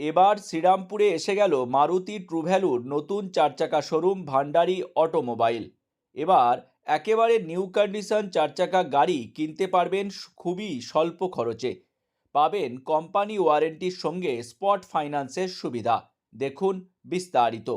এবার শ্রীরামপুরে এসে গেল মারুতি ট্রুভ্যালুর নতুন চার চাকা শোরুম ভান্ডারি অটোমোবাইল। এবার একেবারে নিউ কন্ডিশন চার চাকা গাড়ি কিনতে পারবেন খুবই স্বল্প খরচে। পাবেন কোম্পানি ওয়ারেন্টির সঙ্গে স্পট ফাইন্যান্সের সুবিধা। দেখুন বিস্তারিত।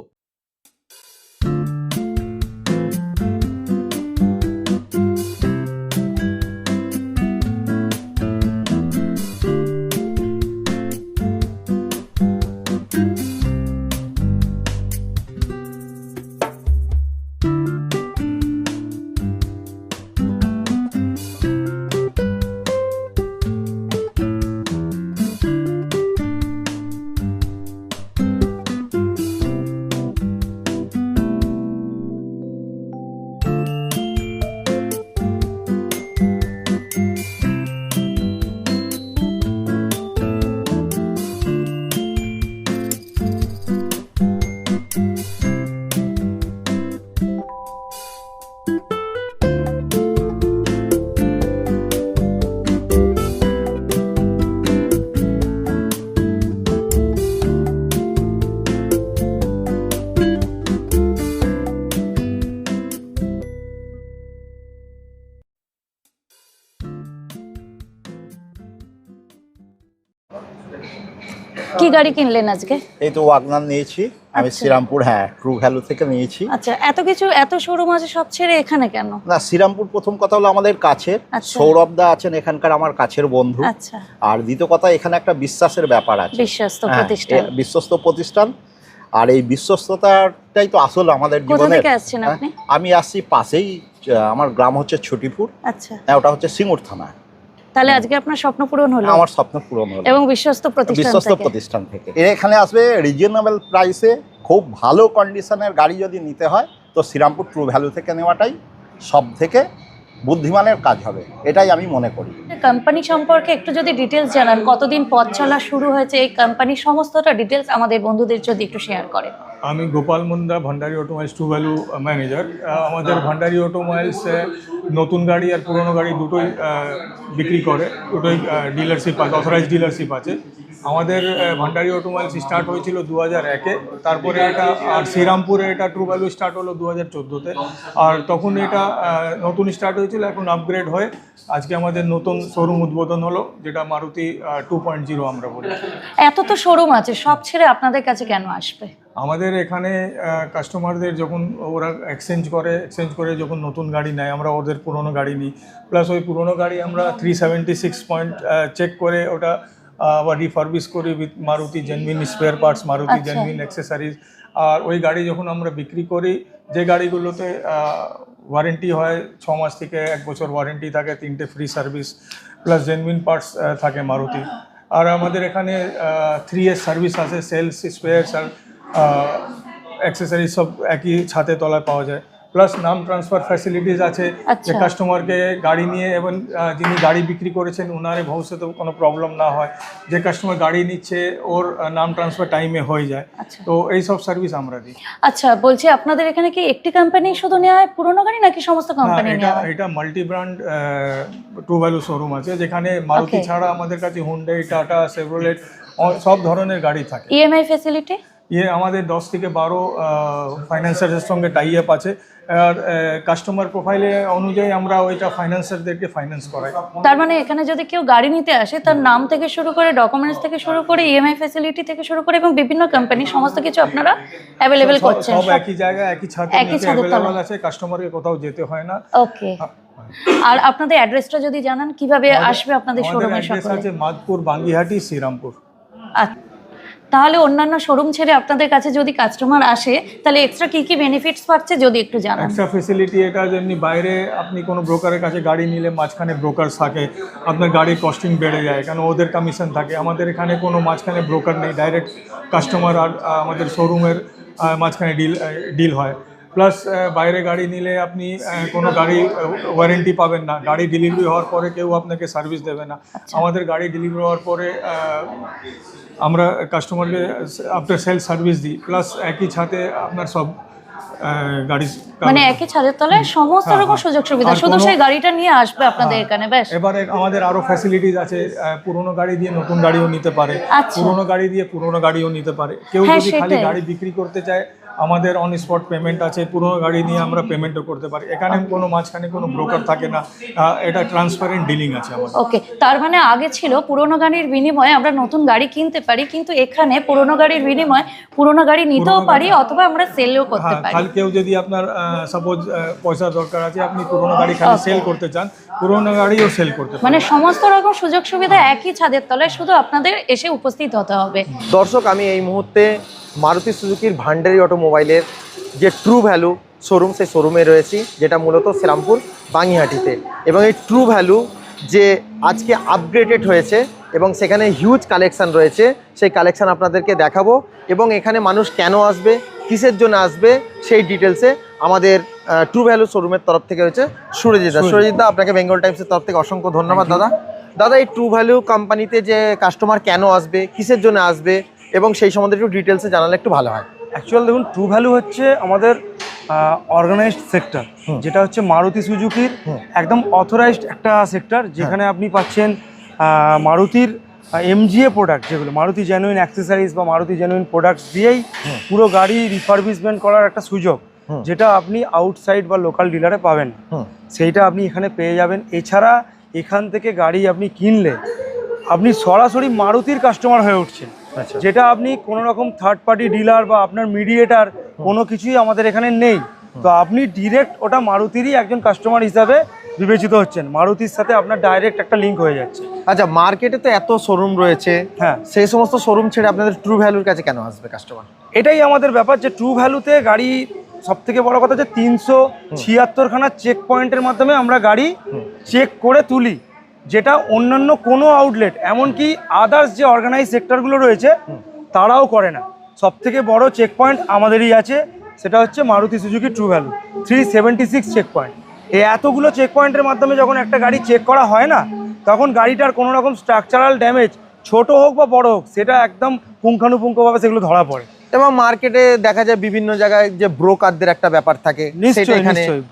গাড়ি কিনলেন আজকে? এই তো ওয়াগনার নিয়েছি। আমি আচ্ছা। শ্রীরামপুর হ্যাঁ ট্রু ভ্যালু থেকে নিয়েছি। আচ্ছা এত কিছু এত শোরুম আছে সব ছেড়ে এখানে কেন? না শ্রীরামপুর প্রথম কথা হলো আমাদের কাছের। আচ্ছা। সৌরভ দা আছেন এখানকার আমার কাছের বন্ধু। আচ্ছা। আর দ্বিতীয় কথা এখানে একটা বিশ্বাসের ব্যাপার আছে। বিশ্বস্ত হ্যাঁ, প্রতিষ্ঠান। বিশ্বস্ত প্রতিষ্ঠান। আর এই বিশ্বস্ততাটাই তো আসল আমাদের আসছেন হ্যাঁ, আমি আসছি পাশেই আমার গ্রাম হচ্ছে ছুটিপুর। আচ্ছা। হ্যাঁ, ওটা হচ্ছে সিঙ্গুর থানা। তাহলে আজকে আপনার স্বপ্ন পূরণ হলো? আমার স্বপ্ন পূরণ হলো। এবং বিশ্বস্ত প্রতিষ্ঠান বিশ্বস্ত প্রতিষ্ঠান থেকে। এখানে আসবে রিজনেবল প্রাইসে খুব ভালো কন্ডিশনের গাড়ি যদি নিতে হয় তো শ্রীরামপুর ট্রু ভ্যালু থেকে নেওয়াটাই সব থেকে বুদ্ধিমানের কাজ হবে। এটাই আমি মনে করি। কোম্পানি সম্পর্কে একটু যদি ডিটেলস জানান কতদিন পথ চলা শুরু হয়েছে এই কোম্পানির সমস্তটা ডিটেলস আমাদের বন্ধুদের যদি একটু শেয়ার করেন। আমি Gopal Munda, Bhandari automiles true value manager. আমাদের ভান্ডারি অটোমাইলসে নতুন গাড়ি আর পুরনো গাড়ি দুটোই বিক্রি করে। দুটোই ডিলারশিপ আছে অথরাইজ ডিলারশিপ আছে। আমাদের ভান্ডারি অটোমোবাইলস স্টার্ট হয়েছিল দু হাজার একে। তারপরে এটা আর শ্রীরামপুরে এটা ট্রু ভ্যালু স্টার্ট হলো দু হাজার চোদ্দোতে। আর তখন এটা নতুন স্টার্ট হয়েছিল এখন আপগ্রেড হয়ে। আজকে আমাদের নতুন শোরুম উদ্বোধন হলো যেটা মারুতি টু পয়েন্ট জিরো আমরা বলি। এত তো শোরুম আছে সব ছেড়ে আপনাদের কাছে কেন আসবে? আমাদের এখানে কাস্টমারদের যখন ওরা এক্সচেঞ্জ করে এক্সচেঞ্জ করে যখন নতুন গাড়ি নেয় আমরা ওদের পুরনো গাড়ি নিই। প্লাস ওই পুরনো গাড়ি আমরা three seventy six point check করে ওটা আবার রিফার্বিশ করি with Maruti genuine spare parts Maruti আচ্ছা। জেনভিন অ্যাক্সেসারিজ আর ওই গাড়ি যখন আমরা বিক্রি করি যে গাড়িগুলোতে ওয়ারেন্টি হয় ছ মাস থেকে এক বছর ওয়ারেন্টি থাকে তিনটে free service plus genuine parts থাকে মারুতি। আর আমাদের এখানে থ্রি ইয়ার সার্ভিস আছে সেলস স্পেয়ার্স আর অ্যাক্সেসারিজ সব একই ছাতে তলায় পাওয়া যায়। প্লাস নাম ট্রান্সফার ফ্যাসিলিটিস আছে। যে আচ্ছা। কাস্টমারকে গাড়ি নিয়ে এবং যিনি গাড়ি বিক্রি করেছেন ওনারে ভবিষ্যতে কোনো প্রবলেম না হয়। যে কাস্টমার গাড়ি নিচ্ছে ওর নাম ট্রান্সফার টাইমে হয়ে যায়। আচ্ছা। তো এই সব সার্ভিস আমরা দিই। আচ্ছা বলছি আপনাদের এখানে কি একটি কোম্পানি শুধু নেওয়া হয় পুরনো গাড়ি নাকি সমস্ত কোম্পানি এটা এটা multi brand true value showroom আছে যেখানে মারুতি ছাড়া আমাদের কাছে হুন্ডাই টাটা সেভরোলেট সব ধরনের গাড়ি থাকে। ইএমআই ফ্যাসিলিটি ইয়ে আমাদের দশ থেকে বারো ফাইন্যান্সারের সঙ্গে টাই আপ আছে। আর কাস্টমার প্রোফাইলে অনুযায়ী আমরা ওইটা ফাইন্যান্সারদেরকে ফাইন্যান্স করাই। তার মানে এখানে যদি কেউ গাড়ি নিতে আসে তার নাম থেকে শুরু করে ডকুমেন্টস থেকে শুরু করে ইএমআই ফ্যাসিলিটি থেকে শুরু করে এবং বিভিন্ন কোম্পানি সমস্ত কিছু আপনারা অ্যাভেলেবেল করছেন সব একই জায়গায় একই ছাদে একই তলায়। আছে কাস্টমারকে কোথাও যেতে হয় না। ওকে। আর আপনাদের অ্যাড্রেসটা যদি জানান কীভাবে আসবে আপনাদের শোরুমে সকলে? আছে মাদপুর বাঙ্গিহাটি শ্রীরামপুর। আচ্ছা। তাহলে অন্যান্য শোরুম ছেড়ে আপনাদের কাছে যদি কাস্টমার আসে, তাহলে এক্সট্রা কি কি বেনিফিটস পাচ্ছে যদি একটু জানান? এক্সট্রা ফেসিলিটি এটা যেমনি বাইরে আপনি কোনো ব্রোকারের কাছে গাড়ি নিলে মাঝখানে ব্রোকার থাকে, আপনার গাড়ির কস্টিং বেড়ে যায়, কেন ওদের কমিশন থাকে। আমাদের এখানে কোনো মাঝখানে ব্রোকার নেই ডাইরেক্ট কাস্টমার আর আমাদের শোরুমের মাঝখানে ডিল ডিল হয়। প্লাস বাইরে গাড়ি নিলে আপনি কোনো গাড়ি ওয়ারেন্টি পাবেন না। গাড়ি ডেলিভারি হওয়ার পরে কেউ আপনাকে সার্ভিস দেবে না। আমাদের গাড়ি ডেলিভারি হওয়ার পরে আমরা কাস্টমারকে আফটার সেল সার্ভিস দিই। প্লাস একই ছাতে আপনার সব গাড়ি মানে একই ছাদের তলায় সমস্ত হ্যাঁ, রকম হ্যাঁ। সুযোগ সুবিধা। শুধু সেই গাড়িটা নিয়ে আসবে আপনাদের হ্যাঁ। এখানে ব্যাস এবারে আমাদের আরও ফ্যাসিলিটিস আছে পুরোনো গাড়ি দিয়ে নতুন গাড়িও নিতে পারে। আচ্ছা। পুরোনো গাড়ি দিয়ে পুরোনো গাড়িও নিতে পারে। কেউ যদি খালি গাড়ি বিক্রি করতে চায় আমাদের অন স্পট পেমেন্ট আছে পুরোনো গাড়ি নিয়ে আমরা পেমেন্টও করতে পারি। এখানে কোনো মাঝখানে কোনো ব্রোকার থাকে না এটা ট্রান্সপারেন্ট ডিলিং আছে আমাদের। ওকে তার মানে আগে ছিল পুরোনো গাড়ির বিনিময়ে আমরা নতুন গাড়ি কিনতে পারি কিন্তু এখানে পুরোনো গাড়ির বিনিময়ে পুরোনো গাড়ি নিতেও পারি অথবা আমরা সেলও করতে হ্যাঁ পারি। খালি কেউ যদি আপনার সাপোজ পয়সার দরকার আছে আপনি পুরোনো গাড়ি খালি সেল করতে চান পুরোনো গাড়িও সেল করতে পারেন। মানে সমস্ত রকম সুযোগ সুবিধা একই ছাদের তলায় শুধু আপনাদের এসে উপস্থিত হতে হবে। দর্শক আমি এই মুহূর্তে মারুতি সুজুকির ভান্ডারি অটোমোবাইলের যে ট্রু ভ্যালু শোরুম সেই শোরুমে রয়েছি যেটা মূলত শ্রীরামপুর বাঙিহাটিতে। এবং এই ট্রু ভ্যালু যে আজকে আপগ্রেডেড হয়েছে এবং সেখানে হিউজ কালেকশান রয়েছে সেই কালেকশন আপনাদেরকে দেখাবো। এবং এখানে মানুষ কেন আসবে কিসের জন্য আসবে সেই ডিটেলসে আমাদের ট্রু ভ্যালু শোরুমের তরফ থেকে রয়েছে সুরজিৎ দা সুরজিৎ দা আপনাকে বেঙ্গল টাইমসের তরফ থেকে অসংখ্য ধন্যবাদ দাদা। দাদা এই ট্রু ভ্যালু কোম্পানিতে যে কাস্টমার কেন আসবে কিসের জন্য আসবে এবং সেই সম্বন্ধে একটু ডিটেলসে জানালে একটু ভালো হয়। অ্যাকচুয়াল দেখুন ট্রু ভ্যালু হচ্ছে আমাদের অর্গানাইজড সেক্টর যেটা হচ্ছে মারুতি সুজুকির একদম অথরাইজড একটা সেক্টর যেখানে আপনি পাচ্ছেন মারুতির এমজিএ প্রোডাক্ট যেগুলো মারুতি জেনুইন অ্যাক্সেসারিজ বা মারুতি জেনুইন প্রোডাক্টস দিয়েই পুরো গাড়ি রিফারবিশমেন্ট করার একটা সুযোগ যেটা আপনি আউটসাইড বা লোকাল ডিলারে পাবেন। সেইটা আপনি এখানে পেয়ে যাবেন। এছাড়া এখান থেকে গাড়ি আপনি কিনলে আপনি সরাসরি মারুতির কাস্টমার হয়ে উঠছেন। যেটা আপনি কোনো রকম থার্ড পার্টি ডিলার বা আপনার মিডিয়েটার কোনো কিছুই আমাদের এখানে নেই। তো আপনি ডিরেক্ট ওটা মারুতিরই একজন কাস্টমার হিসাবে বিবেচিত হচ্ছেন। মারুতির সাথে আপনার ডাইরেক্ট একটা লিঙ্ক হয়ে যাচ্ছে। আচ্ছা মার্কেটে তো এত শোরুম রয়েছে। হ্যাঁ। সেই সমস্ত শোরুম ছেড়ে আপনাদের ট্রু ভ্যালুর কাছে কেন আসবে কাস্টমার এটাই আমাদের ব্যাপার যে ট্রু ভ্যালুতে গাড়ি সব থেকে বড় কথা যে তিনশো ছিয়াত্তরখানা চেক পয়েন্টের মাধ্যমে আমরা গাড়ি চেক করে তুলি। যেটা অন্যান্য কোনো আউটলেট এমনকি আদার্স যে অর্গানাইজ সেক্টরগুলো রয়েছে, তারাও করে না। সব থেকে বড় চেক পয়েন্ট আমাদেরই আছে, সেটা হচ্ছে Maruti Suzuki true value three seventy six check point এই এতগুলো চেক পয়েন্টের মাধ্যমে যখন একটা গাড়ি চেক করা হয় না, তখন গাড়িটার কোনো রকম স্ট্রাকচারাল ড্যামেজ ছোট হোক বা বড় হোক, সেটা একদম পুঙ্খানুপুঙ্খভাবে সেগুলো ধরা পড়ে। এবং মার্কেটে দেখা যায় বিভিন্ন জায়গায় যে ব্রোকারদের একটা ব্যাপার থাকে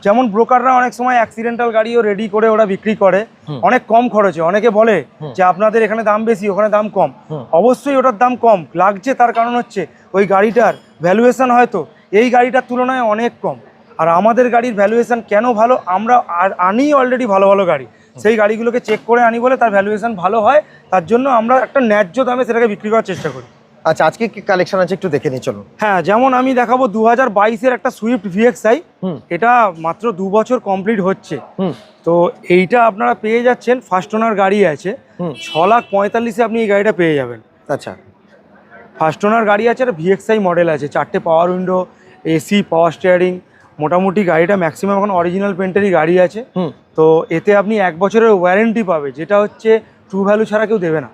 যেমন ব্রোকাররা অনেক সময় অ্যাক্সিডেন্টাল গাড়িও রেডি করে ওরা বিক্রি করে। অনেক কম খরচে। অনেকে বলে যে আপনাদের এখানে দাম বেশি ওখানে দাম কম। অবশ্যই ওটার দাম কম। লাগছে তার কারণ হচ্ছে ওই গাড়িটার ভ্যালুয়েশন হয়তো এই গাড়িটার তুলনায় অনেক কম। আর আমাদের গাড়ির ভ্যালুয়েশন কেন ভালো? আমরা আর- আনি অলরেডি ভালো ভালো গাড়ি। সেই গাড়িগুলোকে চেক করে আনি বলে তার ভ্যালুয়েশন ভালো হয়। তার জন্য আমরা একটা ন্যায্য দামে সেটাকে বিক্রি করার চেষ্টা করি। আচ্ছা আজকে কি কালেকশন আছে একটু দেখে নিই চলুন। হ্যাঁ যেমন আমি দেখাবো দু হাজার বাইশের একটা সুইফট ভিএক্সআই এটা মাত্র দু বছর কমপ্লিট হচ্ছে। হুম। তো এইটা আপনারা পেয়ে যাচ্ছেন ফার্স্ট ওনার গাড়ি আছে। ছ লাখ পঁয়তাল্লিশে আপনি এই গাড়িটা পেয়ে যাবেন। আচ্ছা। ফার্স্ট ওনার গাড়ি আছে আর ভিএক্সআই মডেল আছে চারটে power window AC power steering মোটামুটি গাড়িটা ম্যাক্সিমাম এখন অরিজিনাল পেন্টেরই গাড়ি আছে। তো এতে আপনি এক বছরের ওয়ারেন্টি পাবে যেটা হচ্ছে ট্রু ভ্যালু ছাড়া কেউ দেবে না।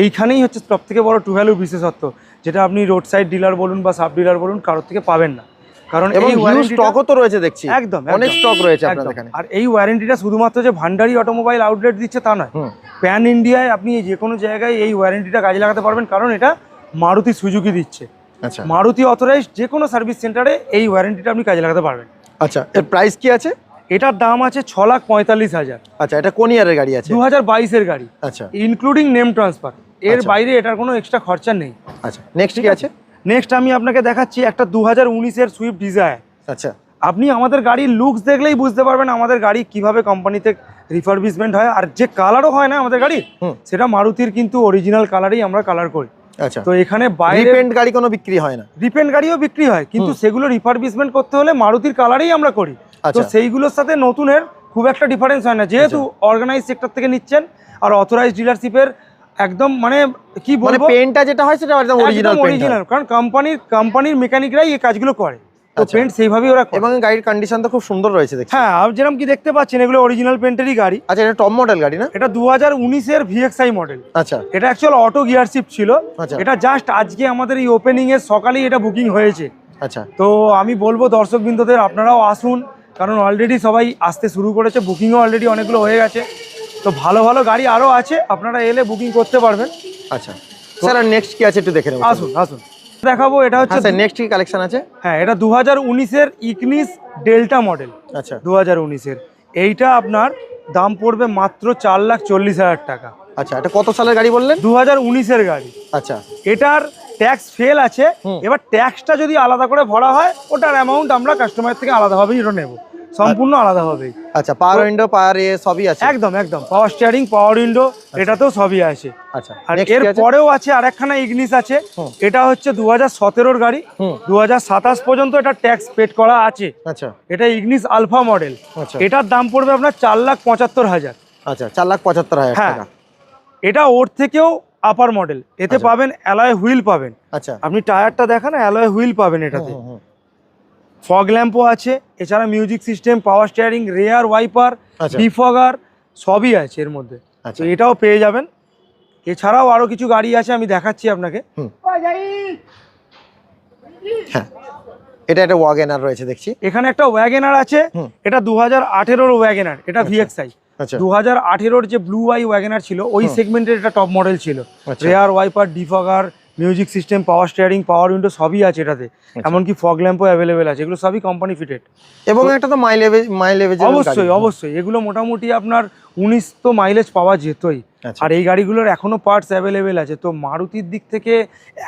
এইখানেই হচ্ছে সব থেকে বড় ট্রু ভ্যালু বিশেষত্ব যেটা আপনি রোড সাইড ডিলার বলুন বা সাব ডিলার বলুন কারোর থেকে পাবেন না। কারণ এই স্টকও তো রয়েছে দেখছি। একদম অনেক স্টক রয়েছে। আপনাদের এখানে। আর এই ওয়ারেন্টিটা শুধুমাত্র যে ভান্ডারি অটোমোবাইল আউটলেট দিচ্ছে তা নয়। প্যান ইন্ডিয়ায় আপনি যে কোনো জায়গায় এই ওয়ারেন্টিটা কাজে লাগাতে পারবেন কারণ এটা মারুতি সুজুকি দিচ্ছে। আচ্ছা। মারুতি অথরাইজ যে কোনো সার্ভিস সেন্টারে এই ওয়ারেন্টিটা আপনি কাজে লাগাতে পারবেন। আচ্ছা এর প্রাইস কি আছে? এটার দাম আছে ছ লাখ পঁয়তাল্লিশ হাজার। আচ্ছা এটা কোন ইয়ারের গাড়ি আছে? দু হাজার বাইশের গাড়ি। আচ্ছা। ইনক্লুডিং নেম ট্রান্সফার এর আচ্ছা। বাইরে এটার কোনো এক্সট্রা খরচা নেই। আচ্ছা নেক্সট কি আছে? নেক্সট আমি আপনাকে দেখাচ্ছি একটা দু হাজার উনিশের সুইফট ডিজায়ার আচ্ছা। আপনি আমাদের গাড়ির লুকস দেখলেই বুঝতে পারবেন আমাদের গাড়ি কীভাবে কোম্পানিতে রিফারবিশমেন্ট হয় আর যে কালারও হয় না আমাদের গাড়ি। সেটা মারুতির কিন্তু অরিজিনাল কালারই আমরা কালার করি। আচ্ছা। তো এখানে বাইরে রিপেন্ট গাড়ি কোনো বিক্রি হয় না? রিপেন্ট গাড়িও বিক্রি হয় কিন্তু সেগুলো রিফারবিশমেন্ট করতে হলে মারুতির কালারেই আমরা করি। তো আচ্ছা সেইগুলোর সাথে নতুনের খুব একটা ডিফারেন্স হয় না। যেহেতু অর্গানাইজ সেক্টর থেকে নিচ্ছেন আর অথরাইজ ডিলারশিপের একদম মানে কি মানে বলব? পেনটা যেটা হয় সেটা একদম অরিজিনাল অরিজিনাল কারণ কোম্পানির কোম্পানির মেকানিকরাই এই কাজগুলো করে। তো আচ্ছা। পেন্ট সেইভাবেই ওরা এবং গাড়ির কন্ডিশন তো খুব সুন্দর রয়েছে দেখছি। হ্যাঁ আপনি যেরকম কি দেখতে পাচ্ছেন এগুলো অরিজিনাল পেন্টেরই গাড়ি। আচ্ছা এটা টপ মডেল গাড়ি না? এটা দু হাজার উনিশের ভিএক্সআই মডেল আচ্ছা। এটা অ্যাকচুয়াল অটো গিয়ার শিফট ছিল। আচ্ছা। এটা জাস্ট আজকে আমাদের এই ওপেনিং এর সকালেই এটা বুকিং হয়েছে। আচ্ছা। তো আমি বলব দর্শক বিন্দুদের আপনারাও আসুন। কারণ অলরেডি সবাই আসতে শুরু করেছে বুকিংও অলরেডি অনেকগুলো হয়ে গেছে। তো ভালো ভালো গাড়ি আরও আছে আপনারা এলে বুকিং করতে পারবেন। আচ্ছা। স্যার আর নেক্সট কি আছে একটু দেখে নেব আসুন আসুন। দেখাবো এটা হ্যাঁ হচ্ছে স্যার নেক্সট কি কালেকশন আছে? হ্যাঁ এটা দু হাজার উনিশের ইকনিস ডেল্টা মডেল আচ্ছা। দু হাজার উনিশের। এইটা আপনার দাম পড়বে মাত্র চার লাখ চল্লিশ হাজার টাকা। আচ্ছা এটা কত সালের গাড়ি বললেন? দু হাজার উনিশের গাড়ি। আচ্ছা। এটার ট্যাক্স ফেল আছে। এবার ট্যাক্সটা যদি আলাদা করে ভরা হয় ওটার অ্যামাউন্ট আমরা কাস্টমার থেকে আলাদাভাবেই এটা নেব। সম্পূর্ণ আলাদাভাবেই আচ্ছা পাওয়ার উইন্ডো পাওয়ার এ সবই আছে? একদম একদম। পাওয়ার স্টিয়ারিং পাওয়ার উইন্ডো এটাতেও সবই আছে। আচ্ছা আর এর পরেও আছে আরেকখানা ইগনিস আছে। এটা হচ্ছে দু হাজার সতেরোর গাড়ি। দু হাজার সাতাশ পর্যন্ত এটা ট্যাক্স পেড করা আছে। আচ্ছা। এটা ইগনিস আলফা মডেল আচ্ছা। এটার দাম পড়বে আপনার চার লাখ পঁচাত্তর হাজার। আচ্ছা চার লাখ পঁচাত্তর হাজার হ্যাঁ। টাকা। এটা ওর থেকেও আপার মডেল এতে আচ্ছা। পাবেন অ্যালয় হুইল পাবেন। আচ্ছা। আপনি টায়ারটা দেখান অ্যালয় হুইল পাবেন এটাতে। ফগ ল্যাম্পও আছে এছাড়া music system power steering rear wiper আচ্ছা। ডিফগার সবই আছে এর মধ্যে। আচ্ছা। তো এটাও পেয়ে যাবেন। এছাড়াও আরও কিছু গাড়ি আছে আমি দেখাচ্ছি আপনাকে। হ্যাঁ। এটা একটা ওয়াগেনার রয়েছে দেখছি। এখানে একটা ওয়াগেনার আছে এটা দু হাজার আঠেরোর ওয়াগেনার এটা ভিএক্সআই আচ্ছা। দু হাজার আঠেরোর যে ব্লু আই ওয়াগেনার ছিল ওই সেগমেন্টের এটা টপ মডেল ছিল। Rear wiper defogger music system power steering power window সবই আছে এটাতে। আচ্ছা। এমনকি ফগ ল্যাম্পও অ্যাভেলেবেল আছে। এগুলো সবই কোম্পানি ফিটেড এবং একটা তো মাইলেজ মাইলেজ অবশ্যই অবশ্যই। এগুলো মোটামুটি আপনার উনিশ তো মাইলেজ পাওয়া যেতই। আচ্ছা। আর এই গাড়িগুলোর এখনও পার্টস অ্যাভেলেবেল আছে। তো মারুতির দিক থেকে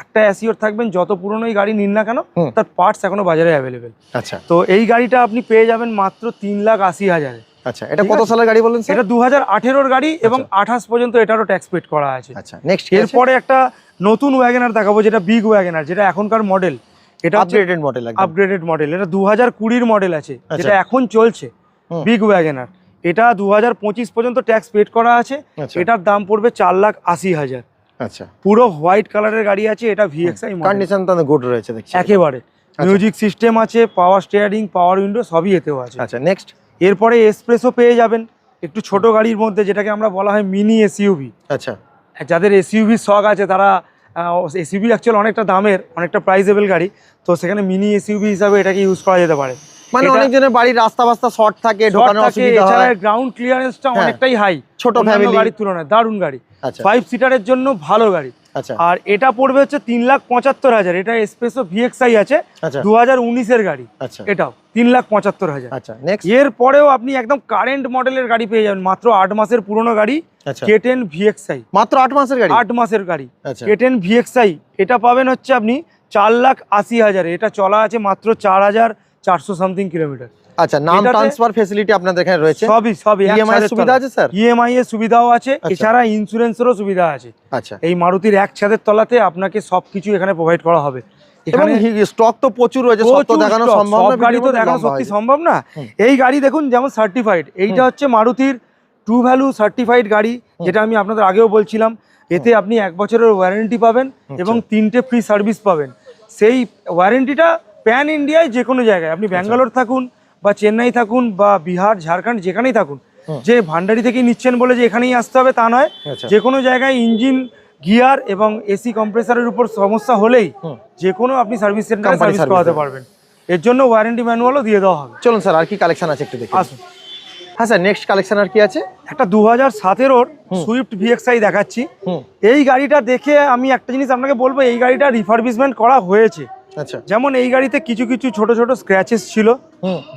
একটা অ্যাসিওর থাকবেন যত পুরনোই গাড়ি নিন না কেন তার পার্টস এখনও বাজারে অ্যাভেলেবেল আচ্ছা। তো এই গাড়িটা আপনি পেয়ে যাবেন মাত্র তিন লাখ আশি হাজারে। আচ্ছা এটা কত। সালের গাড়ি বললেন এটা দু হাজার আঠেরোর গাড়ি এবং আঠাশ পর্যন্ত এটারও ট্যাক্স পেড করা আছে। আচ্ছা নেক্সট এরপরে একটা নতুন ওয়াগেনার দেখাবো যেটা বিগ ওয়াগেনার যেটা এখনকার মডেল এটা আপগ্রেডেড মডেল আপগ্রেডেড মডেল এটা দু হাজার কুড়ির মডেল আছে আচ্ছা। যেটা এখন চলছে বিগ ওয়াগেনার এটা দু হাজার পঁচিশ পর্যন্ত ট্যাক্স পেড করা আছে আচ্ছা। এটার দাম পড়বে চার লাখ আশি হাজার। আচ্ছা। পুরো হোয়াইট কালারের গাড়ি আছে এটা ভিএক্সআই কন্ডিশন তো গুড রয়েছে দেখছি। একেবারে। মিউজিক সিস্টেম আছে পাওয়ার স্টিয়ারিং পাওয়ার উইন্ডো সবই এতেও আছে। আচ্ছা নেক্সট এরপরে এক্সপ্রেসও পেয়ে যাবেন একটু ছোট গাড়ির মধ্যে যেটাকে আমরা বলা হয় মিনি এসইউভি আচ্ছা। যাদের এসইউভি শখ আছে তারা এসইউভি অ্যাকচুয়ালি অনেকটা দামের অনেকটা প্রাইজেবল গাড়ি। তো সেখানে মিনি এসইউভি হিসাবে এটাকে ইউজ করা যেতে পারে। মানে অনেকজনের বাড়ির রাস্তা বাস্তা শর্ট থাকে ঢোকানো অসুবিধা এছাড়া হয় গ্রাউন্ড ক্লিয়ারেন্সটা হ্যাঁ। অনেকটাই হাই ছোট ফ্যামিলি গাড়ির তুলনায় দারুণ গাড়ি। আচ্ছা। ফাইভ সিটারের জন্য ভালো গাড়ি। আচ্ছা আর এটা পড়বে হচ্ছে তিন লাখ পঁচাত্তর হাজার। এটা এসপ্রেসো ভিএক্সআই আছে আচ্ছা। দু হাজার উনিশের গাড়ি। আচ্ছা। এটাও তিন লাখ পঁচাত্তর হাজার। আচ্ছা এর পরেও আপনি একদম কারেন্ট মডেলের গাড়ি পেয়ে যাবেন। মাত্র আট মাসের পুরনো গাড়ি আচ্ছা। কে টেন ভিএক্সআই মাত্র আট মাসের গাড়ি? আট মাসের গাড়ি। আচ্ছা। কে টেন ভিএক্সআই এটা পাবেন হচ্ছে আপনি চার লাখ আশি হাজারে। এটা চলা আছে মাত্র চার হাজার চারশো সামথিং কিলোমিটার আচ্ছা নাম ট্রান্সফার ফেসিলিটি আপনাদের এখানে রয়েছে? সবই সবই ইএমআই সুবিধা আছে স্যার? ইএমআই এর সুবিধাও আছে আচ্ছা। এছাড়া ইন্স্যুরেন্সেরও সুবিধা আছে। আচ্ছা। এই মারুতির এক ছাদের তলাতে আপনাকে সবকিছু এখানে প্রোভাইড করা হবে। এখানে স্টক তো প্রচুর রয়েছে সব তো দেখানো সম্ভব না গাড়ি তো দেখানো সত্যি সম্ভব না। এই গাড়ি দেখুন যেমন সার্টিফাইড এইটা হচ্ছে মারুতির ট্রু ভ্যালু সার্টিফাইড গাড়ি যেটা আমি আপনাদের আগেও বলছিলাম। এতে আপনি এক বছরের ওয়ারেন্টি পাবেন এবং তিনটে ফ্রি সার্ভিস পাবেন। সেই ওয়ারেন্টিটা প্যান ইন্ডিয়ায় যে কোনো জায়গায় আপনি ব্যাঙ্গালোর থাকুন বা চেন্নাই থাকুন বা বিহার ঝাড়খণ্ড যেখানেই থাকুন যে ভান্ডারি থেকেই নিচ্ছেন বলে যে এখানেই আসতে হবে তা নয়। আচ্ছা। যে কোনো জায়গায় ইঞ্জিন গিয়ার এবং এসি কম্প্রেসারের উপর সমস্যা হলেই। যে কোনো আপনি সার্ভিস সেন্টারে সার্ভিস করাতে পারবেন। এর জন্য ওয়ারেন্টি ম্যানুয়ালও দিয়ে দেওয়া হবে। চলুন স্যার আর কি কালেকশন আছে একটু দেখি আসুন। হ্যাঁ স্যার নেক্সট কালেকশন আর কি আছে? একটা দু হাজার সতেরোর। সুইফট ভিএক্সআই দেখাচ্ছি। এই গাড়িটা দেখে আমি একটা জিনিস আপনাকে বলব এই গাড়িটা রিফারবিশমেন্ট করা হয়েছে। আচ্ছা। যেমন এই গাড়িতে কিছু কিছু ছোট ছোট স্ক্র্যাচেস ছিল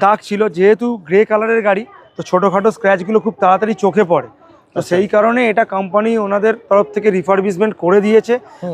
দাগ ছিল যেহেতু গ্রে কালারের গাড়ি তো ছোটোখাটো স্ক্র্যাচগুলো খুব তাড়াতাড়ি চোখে পড়ে। তো আচ্ছা। সেই কারণে এটা কোম্পানি ওনাদের তরফ থেকে রিফারবিশমেন্ট করে দিয়েছে।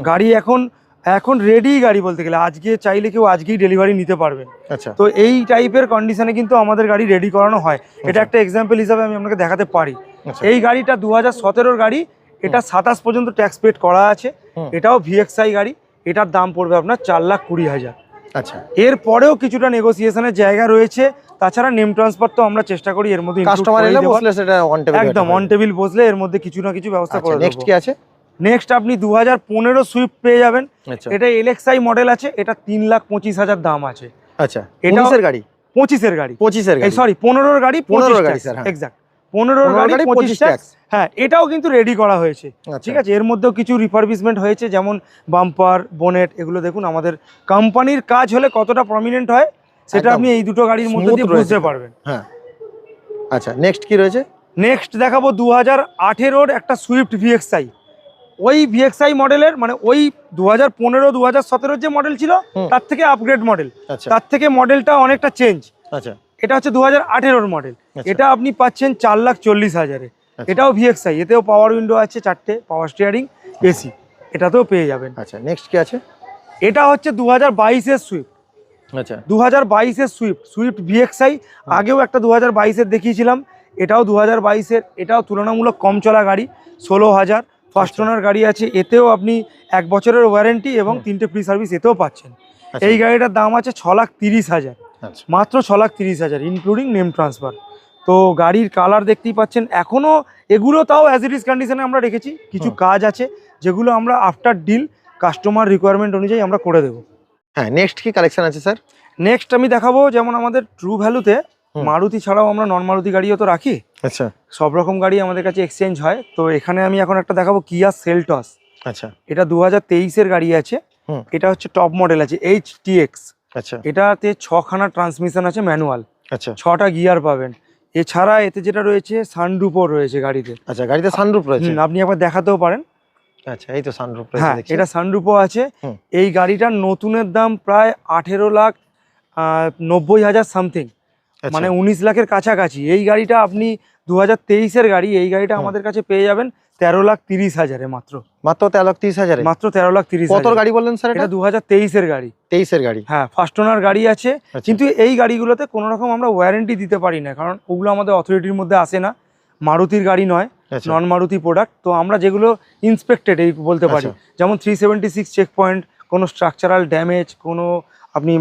গাড়ি এখন এখন রেডি গাড়ি বলতে গেলে আজকে চাইলে কেউ আজকেই ডেলিভারি নিতে পারবেন আচ্ছা। তো এই টাইপের কন্ডিশনে কিন্তু আমাদের গাড়ি রেডি করানো হয়। এটা একটা এক্সাম্পল হিসাবে আমি আপনাকে দেখাতে পারি। আচ্ছা। এই গাড়িটা দু হাজার সতেরোর গাড়ি এটা সাতাশ পর্যন্ত ট্যাক্স পেড করা আছে। এটাও ভিএক্সআই গাড়ি। এটার দাম পড়বে আপনার চার লাখ কুড়ি হাজার। আচ্ছা। এর পরেও কিছুটা নেগোসিয়েশনের জায়গা রয়েছে তাছাড়া নেম ট্রান্সফার তো আমরা চেষ্টা করি এর মধ্যে কাস্টমার এলে বসলে সেটা অন টেবিল একদম অন টেবিল বসলে এর মধ্যে কিছু না কিছু ব্যবস্থা করে নেক্সট কি আছে? নেক্সট আপনি দু হাজার পনেরো সুইফট পেয়ে যাবেন। আচ্ছা। এটা এলএক্সআই মডেল আছে এটা তিন লাখ পঁচিশ হাজার দাম আছে। আচ্ছা উনিশের গাড়ি? পঁচিশের গাড়ি। পঁচিশের গাড়ি। সরি পনেরোর গাড়ি 15 পনেরোর গাড়ি, স্যার। এক্সাক্ট পনেরোর 15 গাড়ি পঁচিশ ট্যাক্স। হ্যাঁ এটাও কিন্তু রেডি করা হয়েছে। আচ্ছা। ঠিক আছে এর মধ্যেও কিছু রিফারবিশমেন্ট হয়েছে যেমন বাম্পার বোনেট এগুলো দেখুন আমাদের কোম্পানির কাজ হলে কতটা প্রমিনেন্ট হয় সেটা আপনি এই দুটো গাড়ির মধ্যে দিয়ে বুঝতে পারবেন। হ্যাঁ। আচ্ছা নেক্সট কি রয়েছে? নেক্সট দেখাবো দু হাজার আঠেরোর একটা সুইফট ভিএক্সআই ওই ভিএক্সআই মডেলের মানে ওই দু হাজার পনেরো দু হাজার সতেরোর যে মডেল ছিল তার থেকে আপগ্রেড মডেল আচ্ছা। তার থেকে মডেলটা অনেকটা চেঞ্জ আচ্ছা। এটা হচ্ছে দু হাজার আঠেরোর মডেল। এটা আপনি পাচ্ছেন চার লাখ চল্লিশ হাজারে। আচ্ছা। এটাও ভিএক্সআই এতেও পাওয়ার উইন্ডো আছে চারটে পাওয়ার স্টিয়ারিং এসি এটাতেও পেয়ে যাবেন। আচ্ছা নেক্সট কি আছে? এটা হচ্ছে দু হাজার বাইশের সুইফট আচ্ছা। দু হাজার বাইশের সুইফট সুইফট ভিএক্সআই আগেও একটা দু হাজার বাইশের দেখিয়েছিলাম এটাও দু হাজার বাইশের এটাও তুলনামূলক কম চলা গাড়ি ষোলো হাজার ফার্স্ট আচ্ছা। ওনার গাড়ি আছে এতেও আপনি এক বছরের ওয়ারেন্টি এবং তিনটে ফ্রি সার্ভিস এতেও পাচ্ছেন। আচ্ছা, এই গাড়িটার দাম আছে ছ লাখ তিরিশ হাজার। মাত্র ছ লাখ তিরিশ হাজার ইনক্লুডিং নেম ট্রান্সফার তো গাড়ির কালার দেখতেই পাচ্ছেন এখনও এগুলো তাও অ্যাজ ইট ইজ কন্ডিশনে আমরা রেখেছি। কিছু কাজ আছে যেগুলো আমরা আফটার ডিল কাস্টমার রিকোয়ারমেন্ট অনুযায়ী আমরা করে দেবো। হ্যাঁ নেক্সট কি কালেকশন আছে স্যার নেক্সট আমি দেখাবো যেমন আমাদের ট্রু ভ্যালুতে মারুতি ছাড়াও আমরা নন মারুতি গাড়িও তো রাখি। আচ্ছা। সব রকম গাড়ি আমাদের কাছে এক্সচেঞ্জ হয়। তো এখানে আমি এখন একটা দেখাবো কিয়া সেলটস আচ্ছা। এটা দু হাজার তেইশের গাড়ি আছে। এটা হচ্ছে টপ মডেল আছে এইচ টি এক্স আচ্ছা। এটাতে ছখানা ট্রান্সমিশন আছে ম্যানুয়াল আচ্ছা। ছটা গিয়ার পাবেন। এছাড়া এতে যেটা রয়েছে সানরুপও রয়েছে গাড়িতে। আচ্ছা গাড়িতে সানরুফ রয়েছে। আপনি একবার দেখাতেও পারেন। আচ্ছা এই তো রয়েছে হ্যাঁ এটা সানরুপও আছে। এই গাড়িটার নতুনের দাম প্রায় আঠেরো লাখ নব্বই হাজার সামথিং আচ্ছা, মানে উনিশ লাখের কাছাকাছি। এই গাড়িটা আপনি দু হাজার তেইশের গাড়ি এই গাড়িটা আমাদের কাছে পেয়ে যাবেন তেরো লাখ তিরিশ হাজারে মাত্র। মাত্র তেরো লাখ তিরিশ হাজারে? মাত্র তেরো লাখ তিরিশ কত গাড়ি বললেন স্যার এটা দু হাজার তেইশের গাড়ি। তেইশের গাড়ি। হ্যাঁ ফার্স্ট ওনার গাড়ি আছে। আচ্ছা, কিন্তু এই গাড়িগুলোতে কোনো রকম আমরা ওয়ারেন্টি দিতে পারি না কারণ ওগুলো আমাদের অথরিটির মধ্যে আসে না। মারুতির গাড়ি নয় নন মারুতি প্রোডাক্ট তো আমরা যেগুলো ইন্সপেক্টেড এই বলতে পারি। আচ্ছা। যেমন three seventy six check point কোনো স্ট্রাকচারাল ড্যামেজ কোনো আপনি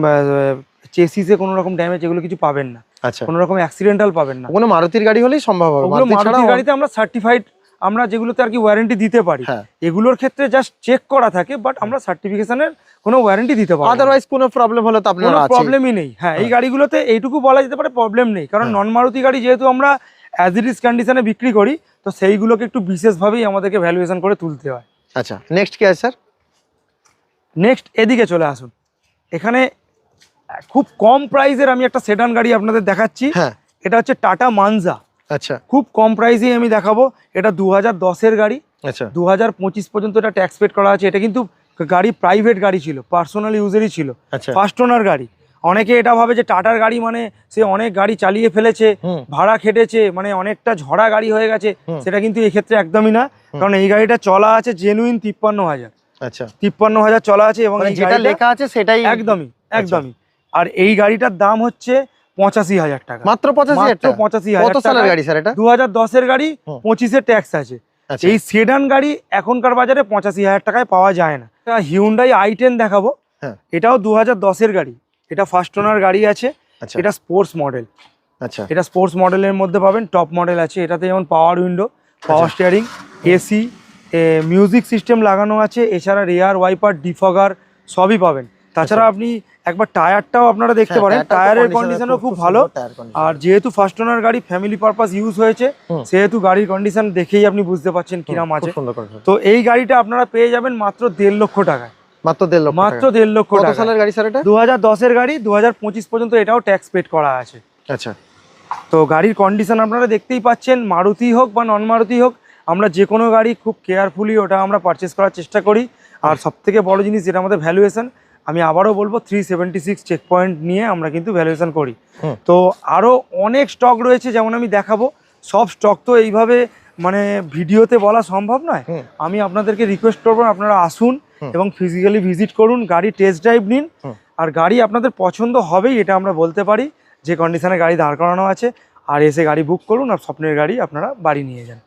চেসিসে কোনো রকম ড্যামেজ এগুলো কিছু পাবেন না। আচ্ছা। কোনো রকম অ্যাক্সিডেন্টাল পাবেন না। কোনো মারুতির গাড়ি হলেই সম্ভব হবে। ওগুলো মারুতি মারুতি ছাড়াও গাড়িতে আমরা সার্টিফাইড আমরা যেগুলোতে আর কি ওয়ারেন্টি দিতে পারি হ্যাঁ। এগুলোর ক্ষেত্রে জাস্ট চেক করা থাকে বাট আমরা সার্টিফিকেশনের কোনো ওয়ারেন্টি দিতে পারি আদারওয়াইজ কোনো প্রবলেম হলে তো আপনারা প্রবলেমই নেই। হ্যাঁ এই হ্যাঁ। গাড়িগুলোতে এইটুকু বলা যেতে পারে প্রবলেম নেই কারণ হ্যাঁ। নন মারুতি গাড়ি যেহেতু আমরা অ্যাজ ইট ইজ কন্ডিশনে বিক্রি করি তো সেইগুলোকে একটু বিশেষভাবেই আমাদেরকে ভ্যালুয়েশন করে তুলতে হয়। আচ্ছা নেক্সট কি আছে স্যার নেক্সট এদিকে চলে আসুন। এখানে খুব কম প্রাইসের আমি একটা সেডান গাড়ি আপনাদের দেখাচ্ছি। হ্যাঁ। এটা হচ্ছে টাটা মানজা আচ্ছা। খুব কম প্রাইসেই আমি দেখাবো। এটা দু হাজার দশের গাড়ি। আচ্ছা। দু হাজার পঁচিশ পর্যন্ত এটা ট্যাক্স পেড করা আছে। এটা কিন্তু গাড়ি প্রাইভেট গাড়ি ছিল পার্সোনাল ইউজেরই ছিল আচ্ছা। ফার্স্ট ওনার গাড়ি। অনেকে এটা ভাবে যে টাটার গাড়ি মানে সে অনেক গাড়ি চালিয়ে ফেলেছে ভাড়া খেটেছে মানে অনেকটা ঝড়া গাড়ি হয়ে গেছে সেটা কিন্তু এক্ষেত্রে একদমই না। কারণ এই গাড়িটা চলা আছে জেনুইন তিপ্পান্ন হাজার। আচ্ছা। তিপ্পান্ন হাজার চলা আছে এবং মানে যেটা লেখা আছে সেটাই একদমই একদমই। আর এই গাড়িটার দাম হচ্ছে পঁচাশি হাজার টাকা। মাত্র পঁচাশি হাজার পঁচাশি হাজার সালের গাড়ি স্যার এটা? দু হাজার দশের গাড়ি হুম। পঁচিশের ট্যাক্স আছে। আচ্ছা। এই সেডান গাড়ি এখনকার বাজারে পঁচাশি হাজার টাকায় পাওয়া যায় না। হিউন্ডাই আই টেন দেখাবো। হ্যাঁ। এটাও দু হাজার দশের গাড়ি। এটা ফার্স্ট ওনার গাড়ি আছে। আচ্ছা। এটা স্পোর্টস মডেল আচ্ছা। এটা স্পোর্টস মডেলের মধ্যে পাবেন টপ মডেল আছে। এটাতে যেমন পাওয়ার উইন্ডো পাওয়ার আচ্ছা। স্টিয়ারিং এসি মিউজিক সিস্টেম লাগানো আছে। এছাড়া রেয়ার ওয়াইপার ডিফগার সবই পাবেন। তাছাড়া আচ্ছা। আপনি একবার টায়ারটাও আপনারা দেখতে হ্যাঁ, পারেন। টায়ারের কন্ডিশনও খুব ভালো। আর যেহেতু ফার্স্ট ওনার গাড়ি ফ্যামিলি পারপাস ইউজ হয়েছে সেহেতু গাড়ির কন্ডিশন দেখেই আপনি বুঝতে পারছেন কিরাম আছে। তো এই গাড়িটা আপনারা পেয়ে যাবেন মাত্র দেড় লক্ষ টাকায়। মাত্র দেড় লক্ষ মাত্র টাকা। দেড় লক্ষ কত সালের গাড়ি স্যার এটা? দু হাজার দশের গাড়ি দু হাজার পঁচিশ পর্যন্ত এটাও ট্যাক্স পেড করা আছে। আচ্ছা। তো গাড়ির কন্ডিশন আপনারা দেখতেই পাচ্ছেন মারুতি হোক বা নন মারুতি হোক আমরা যে কোনো গাড়ি খুব কেয়ারফুলি ওটা আমরা পারচেস করার চেষ্টা করি। আর সব থেকে বড় জিনিস যেটা আমাদের ভ্যালুয়েশন আমি আবারও বলব three seventy six check point নিয়ে আমরা কিন্তু ভ্যালুয়েশন করি। তো আরও অনেক স্টক রয়েছে যেমন আমি দেখাবো। সব স্টক তো এইভাবে মানে ভিডিওতে বলা সম্ভব নয়। আমি আপনাদেরকে রিকোয়েস্ট করব আপনারা আসুন এবং ফিজিক্যালি ভিজিট করুন গাড়ি টেস্ট ড্রাইভ নিন। আর গাড়ি আপনাদের পছন্দ হবেই এটা আমরা বলতে পারি। যে কন্ডিশনে গাড়ি দাঁড় করানো আছে আর এসে গাড়ি বুক করুন আর স্বপ্নের গাড়ি আপনারা বাড়ি নিয়ে যান।